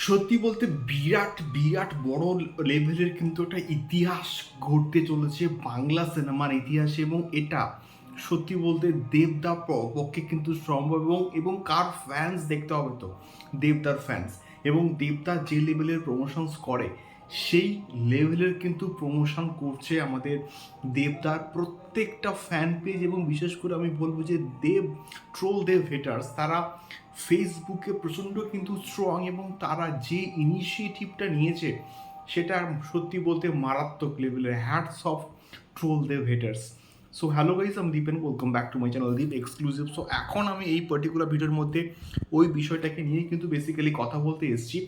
সত্যি বলতে বিরাট বিরাট বড় লেভেলের কিন্তু একটা ইতিহাস ঘটতে চলেছে বাংলা সিনেমার ইতিহাসে এবং এটা সত্যি বলতে দেবদা পক্ষে কিন্তু সম্ভব এবং এবং কার ফ্যান্স দেখতে হবে তো? দেবদার ফ্যান্স এবং দেবদা যে লেভেলের প্রমোশনস করে সেই লেভেলের কিন্তু প্রমোশন করছে আমাদের দেবদার প্রত্যেকটা ফ্যান পেজ এবং বিশেষ করে আমি বলব যে দেব ট্রোল দেব হেটার্স তারা ফেসবুকে প্রচণ্ড কিন্তু স্ট্রং এবং তারা যে ইনিশিয়েটিভটা নিয়েছে, সেটা সত্যি বলতে মারাত্মক লেভেলের hats off troll Dev haters so hello guys আমি Dipen welcome back to my channel Deep exclusive so এখন আমি এই পার্টিকুলার ভিডিওর মধ্যে ওই বিষয়টাকে নিয়ে কিন্তু বেসিক্যালি কথা বলতে এসেছি।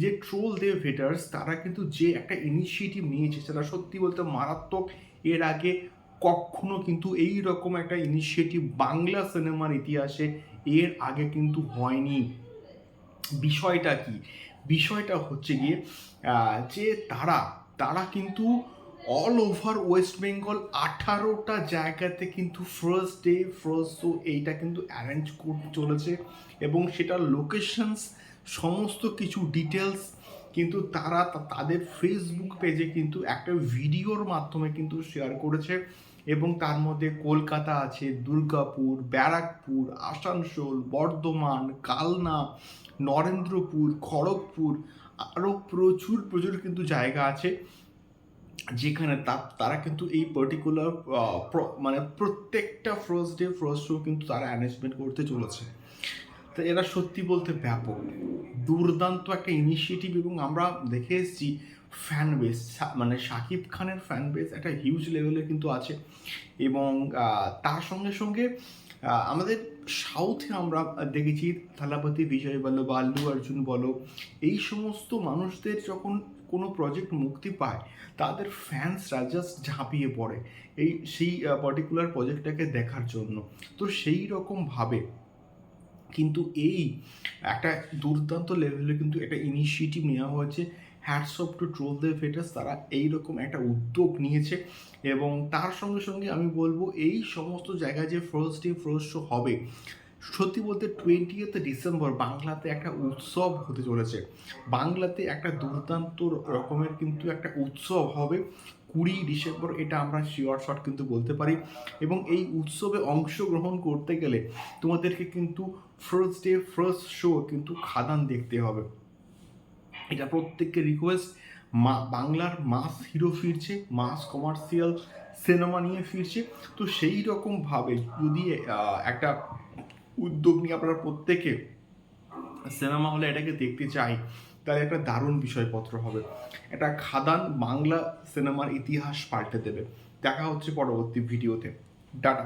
যে ট্রোল দে ভেটার্স তারা কিন্তু যে একটা ইনিশিয়েটিভ নিয়েছে, সেটা সত্যি বলতে মারাত্মক। এর আগে কখনো কিন্তু এই রকম একটা ইনিশিয়েটিভ বাংলা সিনেমার ইতিহাসে এর আগে কিন্তু হয়নি। বিষয়টা কি? বিষয়টা হচ্ছে গিয়ে যে তারা তারা কিন্তু অল ওভার ওয়েস্ট বেঙ্গল আঠারোটা জায়গাতে কিন্তু ফার্স্ট ডে ফার্স্ট শো এইটা কিন্তু অ্যারেঞ্জ করতে চলেছে এবং সেটার লোকেশনস সমস্ত কিছু ডিটেলস কিন্তু তারা তাদের ফেসবুক পেজে কিন্তু একটা ভিডিওর মাধ্যমে কিন্তু শেয়ার করেছে এবং তার মধ্যে কলকাতা আছে, দুর্গাপুর, ব্যারাকপুর, আসানসোল, বর্ধমান, কালনা, নরেন্দ্রপুর, খড়গপুর আরও প্রচুর প্রচুর কিন্তু জায়গা আছে। যেখানে তারা কিন্তু এই পার্টিকুলার মানে প্রত্যেকটা ফার্স্ট ডে ফার্স্ট শো কিন্তু তারা অ্যারেঞ্জমেন্ট করতে চলেছে। তো এরা সত্যি বলতে ব্যাপক। দুর্দান্ত একটা ইনিশিয়েটিভ এবং আমরা দেখে এসেছি ফ্যান বেস মানে শাকিব খানের ফ্যান বেস একটা হিউজ লেভেলে কিন্তু আছে। এবং তার সঙ্গে সঙ্গে আমাদের সাউথে আমরা দেখেছি থালাপতি, বিজয় বলো বা আল্লু অর্জুন বলো, এই সমস্ত মানুষদের যখন কোনো প্রজেক্ট মুক্তি পায়, তাদের ফ্যান্সরা জাস্ট ঝাঁপিয়ে পড়ে এই, সেই পার্টিকুলার প্রজেক্টটাকে দেখার জন্য। তো সেই রকমভাবে কিন্তু এই একটা দুর্দান্ত লেভেলে কিন্তু একটা ইনিশিয়েটিভ নেওয়া হয়েছে। Hats off to troll the haters তারা এইরকম একটা উদ্যোগ নিয়েছে এবং তার সঙ্গে সঙ্গে আমি বলব এই সমস্ত জায়গায় যে ফার্স্ট ডে ফার্স্ট শো হবে সত্যি বলতে টোয়েন্টিয়েথ ডিসেম্বর বাংলাতে একটা উৎসব হতে চলেছে। বাংলাতে একটা দুর্দান্ত রকমের কিন্তু একটা উৎসব হবে কুড়ি ডিসেম্বর এটা আমরা শিওর শট কিন্তু বলতে পারি। এবং এই উৎসবে অংশগ্রহণ করতে গেলে তোমাদেরকে কিন্তু ফার্স্ট ডে ফার্স্ট শো কিন্তু খাদান দেখতে হবে। এটা প্রত্যেককে রিকোয়েস্ট মা, বাংলার মাস হিরো ফিরছে মাস কমার্শিয়াল সিনেমা নিয়ে ফিরছে। তো সেই রকমভাবে যদি একটা উদ্যোগ নিয়ে আপনারা প্রত্যেকে সিনেমা হলে এটাকে দেখতে চাই, তাহলে একটা দারুণ বিষয়পত্র হবে। এটা খাদান বাংলা সিনেমার ইতিহাস পাল্টে দেবে। দেখা হচ্ছে পরবর্তী ভিডিওতে। ডাটা